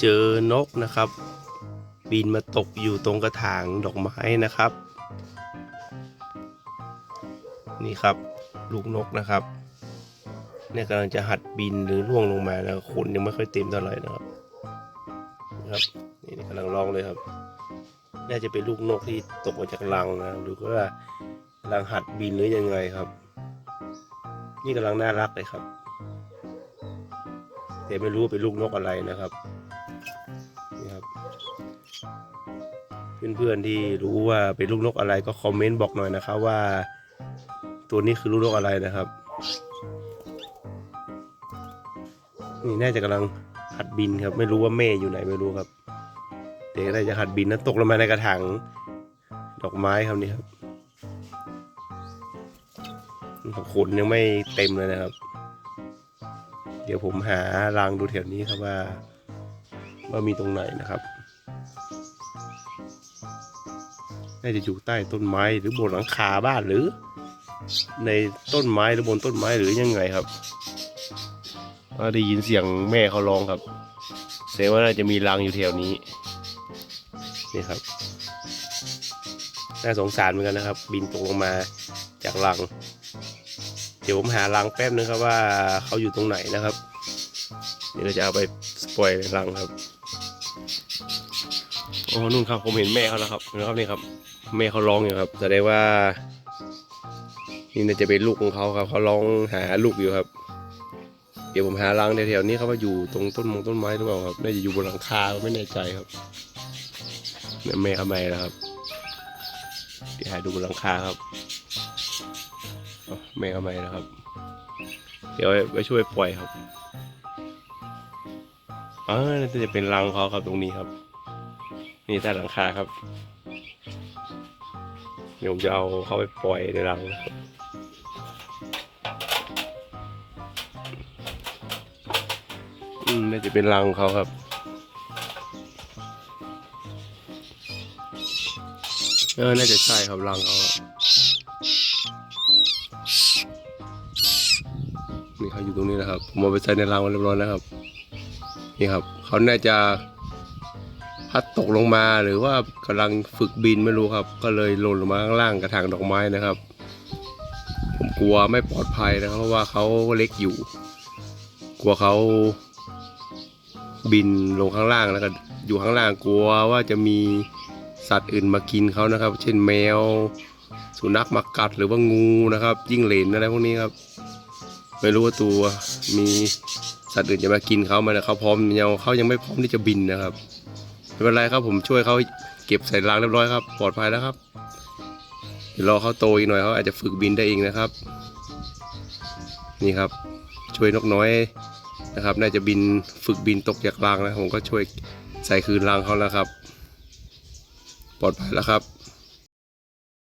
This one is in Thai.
เจอนกนะครับ บินมาตกอยู่ตรงกระถางดอกไม้นะครับ นี่ครับลูกนกนะครับเนี่ยกำลังจะหัดบินหรือล่วงลงมาแล้วขนยังไม่ค่อยเต็มเท่าไหร่นะครับนะครับนี่กำลังร้องเลยครับน่าจะเป็นลูกนกที่ตกมาจากรังนะหรือว่ากำลังหัดบินหรือยังไงครับ นี่กำลังน่ารักเลยครับ แต่ไม่รู้ว่าเป็นลูกนกอะไรนะครับ เพื่อนๆที่รู้ว่าเป็นลูกนกอะไรก็คอมเมนต์บอกหน่อยนะครับว่า ตัวนี้คือลูกนกอะไรนะครับ นี่น่าจะกำลังหัดบินครับ ไม่รู้ว่าแม่อยู่ไหนไม่รู้ครับเด็กน่าจะหัดบินนะตกลงมาในกระถางดอกไม้ครับนี่ครับขนยังไม่เต็มเลยนะครับ เดี๋ยวผมหารางดูแถวนี้ครับว่า ว่ามีตรงไหนนะครับ น่าจะอยู่ใต้ต้นไม้หรือบนหลังคาบ้านหรือ ในต้นไม้หรือบนต้นไม้หรือยังไงครับได้ยินเสียงแม่เขาร้องครับแสดงว่าน่าจะมีรังอยู่แถวนี้ นี่ครับ น่าสงสารเหมือนกันนะครับ บินตกลงมาจากรัง เดี๋ยวผมหารังแป๊บนึงครับว่าเขาอยู่ตรงไหนนะครับเดี๋ยวเราจะเอาไปปล่อยในรังครับ โอ้นู่นครับผมเห็นแม่เขาแล้วครับนะครับนี่ครับ แม่เขาร้องอยู่ครับแสดงว่า นี่น่าจะเป็นลูกของเขาครับเขาร้องหาลูกอยู่ครับ เดี๋ยวผมหารังแถวๆนี้เขาว่าอยู่ตรงต้นมงต้นไม้หรือเปล่าครับน่าจะอยู่บนหลังคาไม่แน่ใจครับนี่แม่เขาไม่นะครับเดี๋ยวหาดูบนหลังคาครับแม่เขาไม่นะครับ เดี๋ยวไปช่วยปล่อยครับอ๋อน่าจะเป็นรังเขาครับตรงนี้ครับ นี่ใต้หลังคาครับเดี๋ยวผมจะเอาเข้าไปปล่อยในรังอืมน่าจะเป็นรังเขาครับเออน่าจะใช่ครับรังเขาอะนี่เขาอยู่ตรงนี้นะครับ ผมเอาไปใส่ในรังไว้เรียบร้อยแล้วครับ นี่ครับ เขาน่าจะ พัดตกลงมาหรือว่ากำลังฝึกบินไม่รู้ครับ ก็เลยหล่นลงมาข้างล่างกระถางดอกไม้นะครับ ผมกลัวไม่ปลอดภัยนะครับเพราะว่าเขาเล็กอยู่ กลัวเขาบินลงข้างล่างแล้วก็อยู่ข้างล่างกลัวว่าจะมีสัตว์อื่นมากินเขานะครับ เช่นแมว สุนัขมากัดหรือว่างูนะครับยิ่งเหลนอะไรพวกนี้ครับ ไม่รู้ว่าตัวมีสัตว์อื่นจะมากินเขาไหมนะเขาพร้อมยังเขายังไม่พร้อมที่จะบินนะครับ ไม่เป็นไรครับผมช่วยเขาเก็บใส่รางเรียบร้อยครับ ปลอดภัยแล้วครับเดี๋ยวรอเขาโตอีกหน่อยเขาอาจจะฝึกบินได้เองนะครับ นี่ครับ ช่วยนกน้อยนะครับ น่าจะบินฝึกบินตกจากรางแล้วผมก็ช่วยใส่คืนรางเขาแล้วครับ ปลอดภัยแล้วครับ